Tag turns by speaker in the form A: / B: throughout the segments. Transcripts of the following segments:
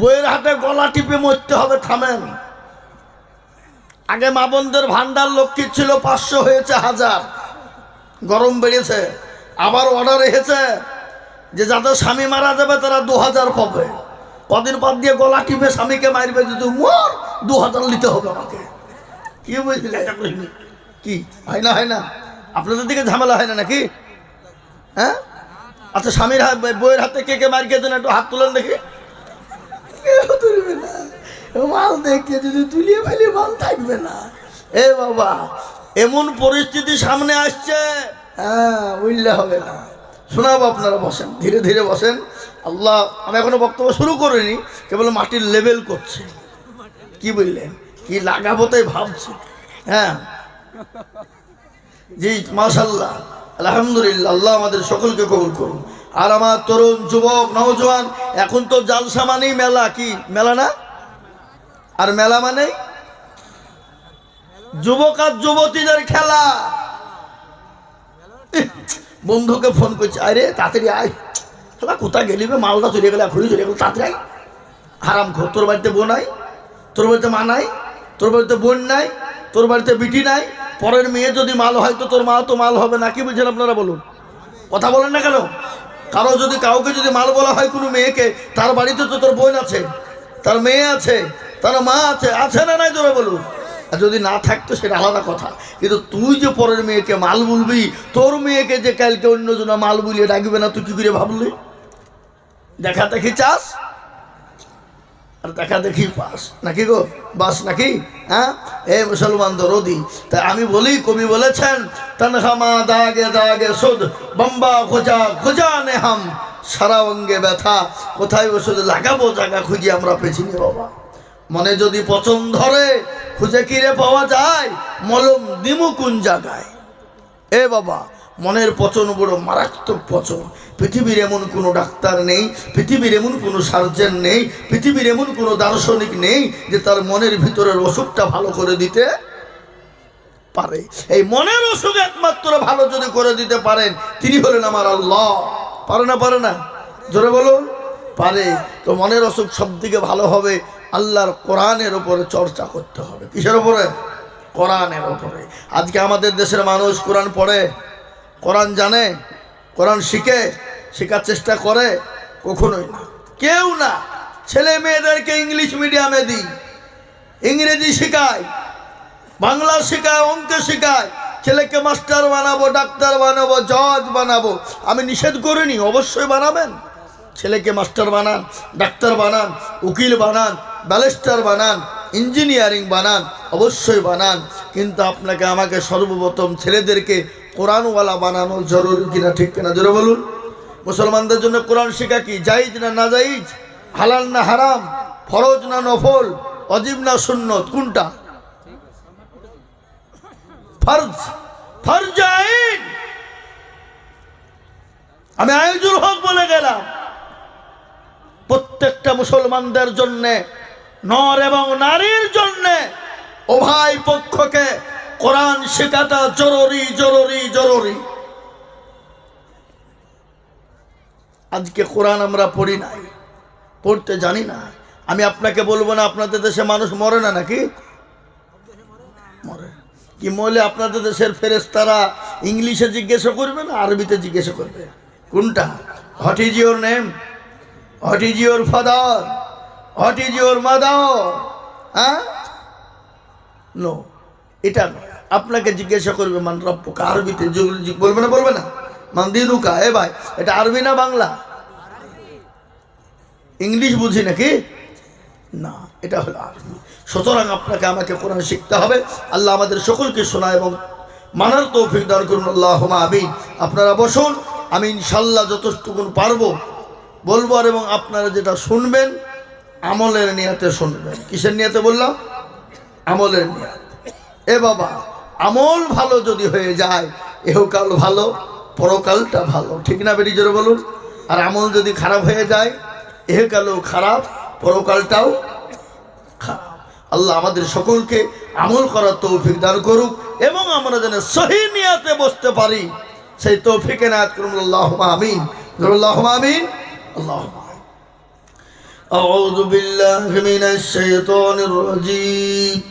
A: বইয়ের হাতে গলা টিপে মরতে হবে থামেন। আগে মা বোনদের ভান্ডার লক্ষ্মী ছিল? পাঁচশো হয়েছে হাজার। গরম বেড়েছে আবার অর্ডার এসেছে যে যাদের স্বামী মারা যাবে তারা দু হাজার পাবে। কদিন পর দিয়ে গলা টিপে স্বামীকে মারবে যদি মোর দু হাজার নিতে হবে আমাকে। কি বুঝলি এটা করিনি কি? হয় না হয় না? আপনাদের দিকে ঝামেলা হয় না নাকি? হ্যাঁ? আচ্ছা স্বামীর হাত বইয়ের হাতে কে কে মার খেয়েছেন একটু হাত তুলেন দেখি। কেউ তুলবে না। মাল দেখে যদি তুলিয়ে ফেলি মাল থাকবে না। এ বাবা এমন পরিস্থিতি সামনে আসছে। হ্যাঁ উঠলে হবে না। শোনাবো আপনারা বসেন ধীরে ধীরে বসেন। আল্লাহ আমি এখনও বক্তব্য শুরু করিনি কেবল মাটির লেভেল করছে। কি বললেন? কি লাগাবো তাই ভাবছি। হ্যাঁ। জি মাশাল্লাহ আলহামদুলিল্লাহ আল্লাহ আমাদের সকলকে কবুল করুন। আর আমার তরুণ যুবক, নওজোয়ান, এখন তো জালসা মানেই মেলা কি? মেলা না? আর মেলা মানে যুবক আর যুবতীদের খেলা। বন্ধুকে ফোন করছে আরে তাড়াতাড়ি আয়। শালা, কোথায় গেলি বে? মালদা চলে গেলে ঘুরি চলে গেল, তাড়াতাড়ি। হারাম খো তোর বাড়িতে বোন নাই, তোর বাড়িতে মা নাই, তোর বাড়িতে বোন নাই, তোর বাড়িতে বিটি নাই, পরের মেয়ে যদি মাল হয় তো তোর মা তো মাল হবে না, কি বুঝছেন আপনারা বলুন? কথা বলেন না কেন? কারও যদি কাউকে যদি মাল বলা হয় কোনো মেয়েকে, তার বাড়িতে তো তোর বোন আছে, তার মেয়ে আছে, তার মা আছে আছে না নাই তোরা বলুন? আর যদি না থাকতো সেটা আলাদা কথা। কিন্তু তুই যে পরের মেয়েকে মাল বলবি, তোর মেয়েকে যে কালকে অন্যজনা মাল বুলিয়ে ডাকবে না, তুই কী করে ভাবলি? দেখা দেখি চাস? আর দেখা দেখি পাস নাকি গো? বাস নাকি? হ্যাঁ? এ মুসলমান দরদি তাই আমি বলি, কবি বলেছেন তনহামা দাগে দাগে সুদ, বম্বা খোঁজা খোঁজা নে হাম, সারা অঙ্গে ব্যথা। কোথায় ওষুধ লাগাবো, জায়গা খুঁজি আমরা পেছিনি বাবা। মনে যদি পচন ধরে, খুঁজে কিরে পাওয়া যায়? মলম দিমু কোন জায়গায়? এ বাবা মনের পচন বড় মারাত্মক পচন। পৃথিবীর এমন কোনো ডাক্তার নেই, পৃথিবীর এমন কোনো সার্জেন নেই, পৃথিবীর এমন কোনো দার্শনিক নেই যে তার মনের ভিতরের অসুখটা ভালো করে দিতে পারে। এই মনের অসুখ একমাত্র ভালো যদি করে দিতে পারেন, তিনি হলেন আমার আল্লাহ। পারে না পারে না? জোরে বলুন। পারে। তো মনের অসুখ সব দিকে ভালো হবে, আল্লাহর কোরআনের ওপরে চর্চা করতে হবে। কিসের ওপরে কোরআনের ওপরে আজকে আমাদের দেশের মানুষ কোরআন পড়ে। কোরআন জানে, কোরআন শিখে, শেখার চেষ্টা করে, কখনোই না। কেউ না। ছেলে মেয়েদেরকে ইংলিশ মিডিয়ামে দিই। ইংরেজি শেখায় বাংলা শেখায় অঙ্ক শেখায় ছেলেকে মাস্টার বানাবো, ডাক্তার বানাবো, জজ বানাবো। আমি নিষেধ করিনি, অবশ্যই বানাবেন। ছেলেকে মাস্টার বানান, ডাক্তার বানান, উকিল বানান, ব্যারিস্টার বানান, ইঞ্জিনিয়ারিং বানান, অবশ্যই বানান। কিন্তু আপনাকে, আমাকে সর্বপ্রথম ছেলেদেরকে কোরআনওয়ালা বানানো জরুরি কিনা ঠিক কিনা জোরে বলুন। মুসলমানদের জন্য কোরআন শেখা কি? জাইজ না না জাইজ হালাল না হারাম? ফরজ না নফল? অজীব না সুন্নত? কোনটা? ফরজ। ফরজ আমি আয়োজুল হক বলে গেলাম। প্রত্যেকটা মুসলমানদের জন্যে, নর এবং নারীর জন্য, উভয় পক্ষকে কোরআন শেখাটা জরুরি জরুরি জরুরি। আজকে কোরআন আমরা পড়ি নাই, পড়তে জানি না। আমি আপনাকে বলব না, আপনাদের দেশে মানুষ মরে না নাকি? মরে। কি মরলে আপনাদের দেশের ফেরেস্তারা ইংলিশে জিজ্ঞাসা করবে না, আরবিতে জিজ্ঞাসা করবে? কোনটা? What is your name what is your father what is your mother হ্যাঁ? নো এটা আপনাকে জিজ্ঞাসা করবে, মান রব্বকা, আরবিতে বলবে না বলবে না? মান দিনুকা এ ভাই, এটা আরবি না বাংলা? ইংলিশ বুঝি নাকি? না, এটা হলো আরবি। সুতরাং আপনাকে, আমাকে কোরআন শিখতে হবে। আল্লাহ আমাদের সকলকে শোনা এবং মানার তৌফিক দান করুন। আল্লাহ আমিন। আপনারা বসুন, আমি ইনশাল্লাহ যতটুকুন পারব বলব আর এবং আপনারা যেটা শুনবেন, আমলের নিয়াতে শুনবেন। কিসের নিয়াতে বললাম? আমলের নিয়াত। এ বাবা আমল ভালো যদি হয়ে যায় এহকাল ভালো পরকালটা ভালো ঠিক না বেরি জোরে বলুন আর আমল যদি খারাপ হয়ে যায় এহকালও খারাপ পরকালটাও খারাপ আল্লাহ আমাদের সকলকে আমল করার তৌফিক দান করুক এবং আমরা যেন সহি নিয়াতে বসতে পারি সেই তৌফিকে নায়াত করুন আল্লাহ আমিন আল্লাহ আমিন আল্লাহ أعوذ بالله من الشيطان الرجيم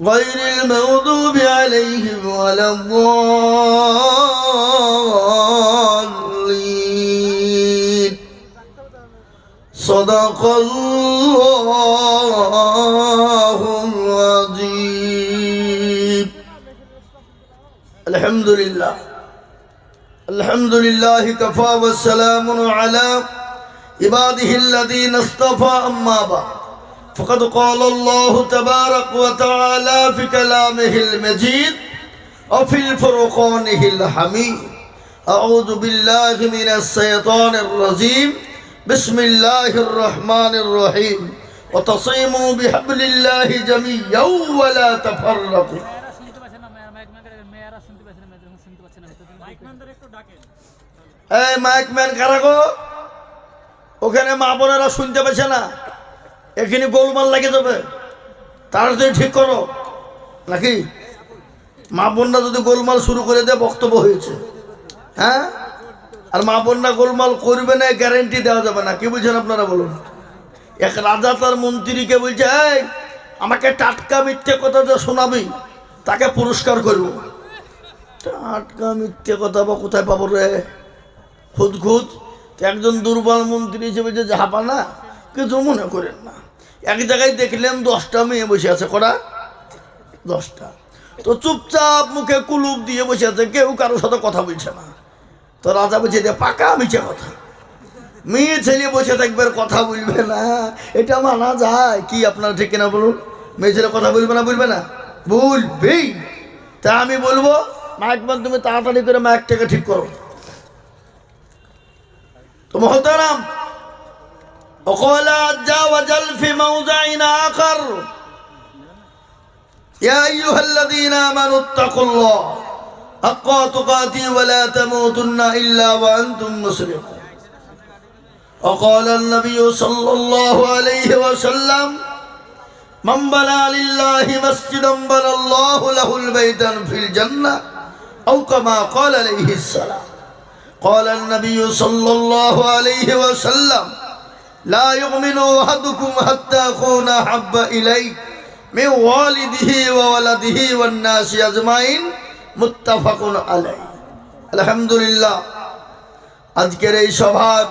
A: غير المغضوب عليهم ولا الضالين صدق الله العظيم الحمد لله الحمد لله كفى والسلام على عباده الذين اصطفى أما بعد فقد قال الله تبارك وتعالى في كلامه المجيد وفي الفرقانه الحميد أعوذ بالله من الشيطان الرجيم بسم الله الرحمن الرحيم وتصيموا بحبل الله جميعا ولا تفرقوا
B: মেয়েরা শুনতে পাচ্ছে না মেয়েরা মাইক ম্যানের মেয়েরা শুনতে পাচ্ছে না মেয়েরা যখন শুনতে পাচ্ছে না মাইক ম্যানদের একটু ডাকেন
A: এই মাইক ম্যান কারা গো ওখানে মা বোনেরা শুনতে পাচ্ছে না এখানে গোলমাল লাগে যাবে। তারা যদি ঠিক করো, নাকি? মা বোনরা যদি গোলমাল শুরু করে দেয়, বক্তব্য হয়েছে। হ্যাঁ? আর মা বোনরা গোলমাল করবে না গ্যারেন্টি দেওয়া যাবে না। কি বুঝছেন আপনারা বলুন? এক রাজা তার মন্ত্রীকে বলছে, এই, আমাকে টাটকা মিথ্যে কথা যে শোনাবি, তাকে পুরস্কার করব। টাটকা মিথ্যে কথা বা কোথায় পাবো রে? খুদ খুদ একজন দুর্বল মন্ত্রী হিসেবে যে যাবা না কিছু মনে করেন না। এক জায়গায় দেখলেন দশটা মেয়ে বসে আছে করা দশটা। তো চুপচাপ মুখে কুলুপ দিয়ে বসে আছে, কেউ কারোর সাথে কথা বলছে না। তো রাজা বলছে যে পাকা মিছে কথা। মেয়ে ছেলে বসে থাকবে কথা বলবে না। এটা মানা যায়। কি আপনার ঠিক কিনা বলুন? মেয়ে ছেলে কথা বলবে না বলবে না? বলবেই তা আমি বলব, মাইক মান তুমি তাড়াতাড়ি করে মাইকটাকে ঠিক করো। তো মহতারাম وقال عز وجل في موضع آخر يا أيها الذين آمنوا اتقوا الله حق تقاته ولا تموتن إلا وأنتم مسلمون وقال النبي صلى الله عليه وسلم من بنى لله مسجدا بنى الله له البيتا في الجنة أو كما قال عليه السلام قال النبي صلى الله عليه وسلم لا يؤمن أحدكم حتى أكون أحب إليه من والده وولده والناس أجمعين متفق عليه الحمد لله আজকের এই সভার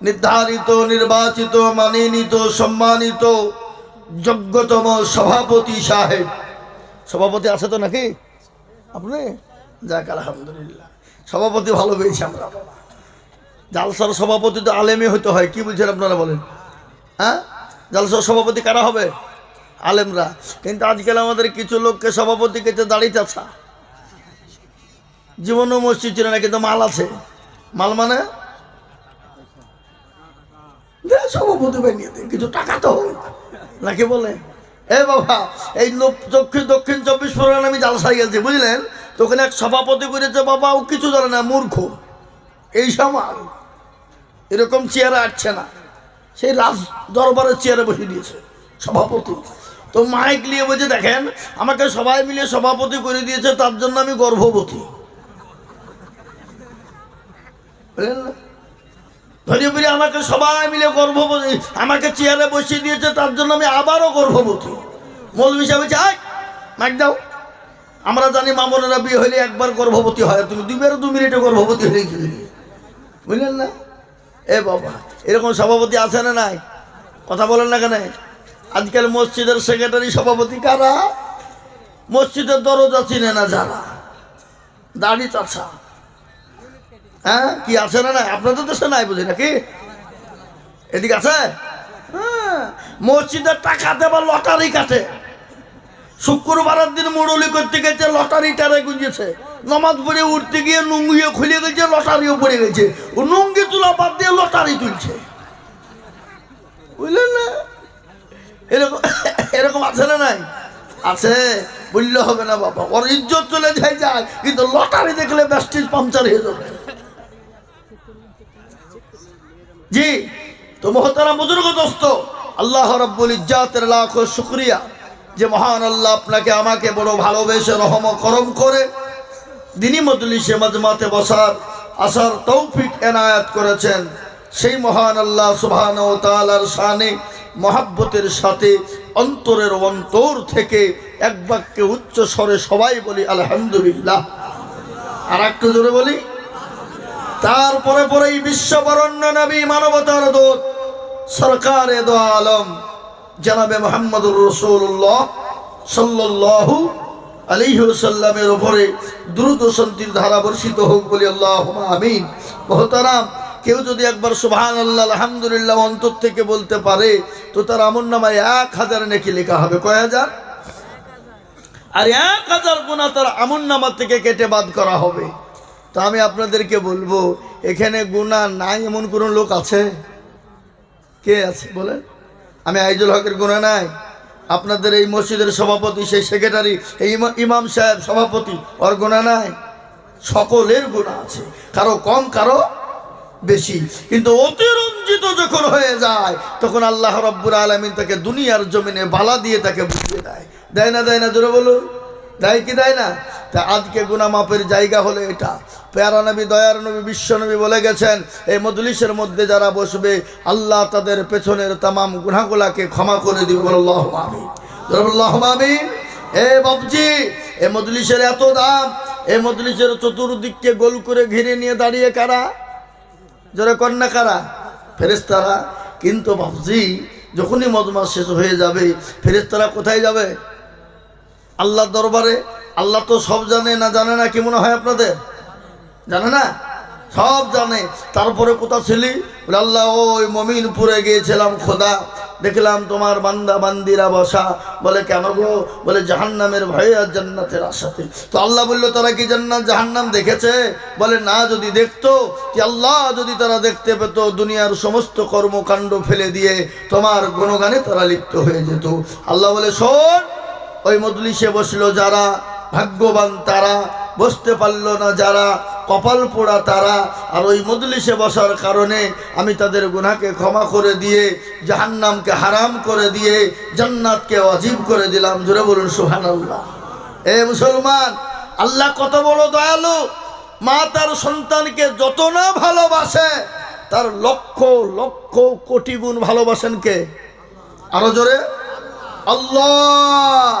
A: নির্ধারিত নির্বাচিত মানিনীত সম্মানিত যোগ্যতম সভাপতি সাহেব সভাপতি আছে তো নাকি আপনি যাক আলহামদুলিল্লাহ সভাপতি ভালো পেয়েছি আমরা জালসার সভাপতি তো আলেমই হতে হয়, কি বলছেন আপনারা বলেন? হ্যাঁ? জালসার সভাপতি কারা হবে? আলেমরা। কিন্তু আজকাল আমাদের কিছু লোককে সভাপতি কেটে দাঁড়িয়ে আছা জীবনও মসজিদ ছিল না, কিন্তু মাল আছে। মাল মানে? সভাপতি বানিয়ে কিছু টাকা তো। নাকি বলে? এ বাবা, এই লো- দক্ষিণ দক্ষিণ চব্বিশ পরগনা আমি জালসায় গেছি, বুঝলেন? তখন এক সভাপতি করেছে, বাবা, ও কিছু জানে না, মূর্খ। এই সমাজ এরকম চেয়ারে আসছে না। সেই রাজ দরবারের চেয়ারে বসে দিয়েছে সভাপতি। তো মাইক নিয়ে বলছে, দেখেন, আমাকে সবাই মিলে সভাপতি করে দিয়েছে, তার জন্য আমি গর্ভবতী। বুঝলেন না? ধরে ফিরে আমাকে সবাই মিলে গর্ভবতী, আমাকে চেয়ারে বসিয়ে দিয়েছে, তার জন্য আমি আবারও গর্ভবতী। মৌলবি সাহেব বলছে, আয়, মাইক দাও। আমরা জানি মামনেরা বিয়ে হলে একবার গর্ভবতী হয়, তুমি দুবার দু মিনিটে গর্ভবতী হয়ে গেলে বুঝলেন না? এ বাবা, এরকম সভাপতি আছে না নাই? কথা বলেন না কেন? আজকাল মসজিদের সেক্রেটারি সভাপতি কারা? মসজিদের দরজা চিনে না যারা। দাড়ি চাছা হ্যাঁ কি আছে না নাই? আপনাদের দেশে নাই বুঝি নাকি? এদিকে আছে? হ্যাঁ মসজিদের টাকা দেবার লটারি কাটে। শুক্রবারের দিন মুরলি করতে গেছে, লটারিটারে গুঁজেছে। নমাজ পড়ে উঠতে গিয়ে নুঙ্গিও খুলে গেছে, লটারিও পড়ে গেছে। ও নুঙ্গি তোলা বাদ দিয়ে লটারি তুলছে। বুঝলেন না? এরকম এরকম আছে না নাই? আছে। বললে হবে না বাবা, ওর ইজ্জত চলে যায় যায়। কিন্তু লটারি দেখলে ব্যাস্টিজ পাংচার হয়ে যাবে। জি, তো মহতারা বুজুর্গ দোস্ত, আল্লাহ রব্বুল ইজ্জাতের লাখ শুক্রিয়া যে মহান আল্লাহ আপনাকে আমাকে বড় ভালোবেসে রহম করম করে দিনী মজলিসে মাজমাতে বসার আসার তৌফিক এনায়াত করেছেন সেই মহান আল্লাহ সুবহান ও তালার শানে, মহাব্বতের সাথে, অন্তরের অন্তর থেকে এক বাক্যে উচ্চ স্বরে সবাই বলি আলহামদুলিল্লাহ। আর একটু জোরে বলি। তারপরে পরে এই বিশ্ববরণ্য নবী মানবতার দূত, সরকারে দো আলম, জানাবে মোহাম্মদুর রসুল্লাহ সাল্লাল্লাহু আলাইহি সাল্লামের উপরে দ্রুত শান্তির ধারা বর্ষিত হোক বলি আল্লাহ আমিন। মহতারাম, কেউ যদি একবার সুবহান আল্লাহ আলহামদুলিল্লাহ অন্তর থেকে বলতে পারে, তো তার আমন নামায় এক হাজার নাকি লেখা হবে। কয় হাজার? আর এক হাজার গুণা তার আমন নামা থেকে কেটে বাদ করা হবে। তো আমি আপনাদেরকে বলব, এখানে গুণা নাই এমন কোনো লোক আছে? কে আছে বলেন? আমি আইজুল হকের গুণা নাই? আপনাদের এই মসজিদের সভাপতি, সেই সেক্রেটারি, এই ইমাম সাহেব সভাপতি, ওর গুণা নাই? সকলের গুণা আছে। কারও কম, কারও বেশি। কিন্তু অতিরঞ্জিত যখন হয়ে যায়, তখন আল্লাহ রব্বুর আলমিন তাকে দুনিয়ার জমিনে বালা দিয়ে তাকে বুঝিয়ে দেয়। দেয় না দেয় না, জোরে বলুন। দেয় কি, দেয় না? তা আজকে গুনা মাপের জায়গা হলো এটা। পেয়ারা নবী দয়ার নবী বিশ্ব নবী বলে গেছেন, এই মজলিসের মধ্যে যারা বসবে, আল্লাহ তাদের পেছনের তামাম গুনাগুলাকে ক্ষমা করে দিবে এ বাবজি এ মজলিসের এত দাম, এ মজলিসের চতুর্দিককে গোল করে ঘিরে নিয়ে দাঁড়িয়ে কারা? যারা কন্যা কারা? ফেরেস্তারা কিন্তু বাবজি যখনই মজমাস শেষ হয়ে যাবে ফেরেস্তারা কোথায় যাবে? আল্লাহ দরবারে। আল্লাহ তো সব জানে, না জানে, না কি মনে হয় আপনাদের? জানে না? সব জানে। তারপরে কোথা ছিলি? আল্লাহ, ওই মমিনপুরে গিয়েছিলাম, খোদা। দেখলাম তোমার বান্দা, বান্দিরা বসা। বলে, কেন গো? বলে, জাহান্নামের ভয়ে আর জান্নাতের আশাতে। তো আল্লাহ বলল, তারা কি জান্নাত, জাহান্নাম দেখেছে? বলে, না, যদি দেখতো, কি আল্লাহ যদি তারা দেখতে পেত, দুনিয়ার সমস্ত কর্মকাণ্ড ফেলে দিয়ে তোমার গুণগানে তারা লিপ্ত হয়ে যেত। আল্লাহ বলে, শোন, ওই মজলিসে বসল যারা ভাগ্যবান তারা। বসতে পারল না যারা, কপাল পোড়া তারা, আর ওই মজলিসে বসার কারণে আমি তাদের গুনাহকে ক্ষমা করে দিয়ে, জাহান্নামকে হারাম করে দিয়ে, জান্নাতকে অজীব করে দিলাম। জোরে বলুন, সুবহানাল্লাহ। এ মুসলমান, আল্লাহ কত বড় দয়ালু। মা তার সন্তানকে যত না ভালোবাসে, তার লক্ষ লক্ষ কোটি গুণ ভালোবাসেন কে? আরও জোরে। আল্লাহ!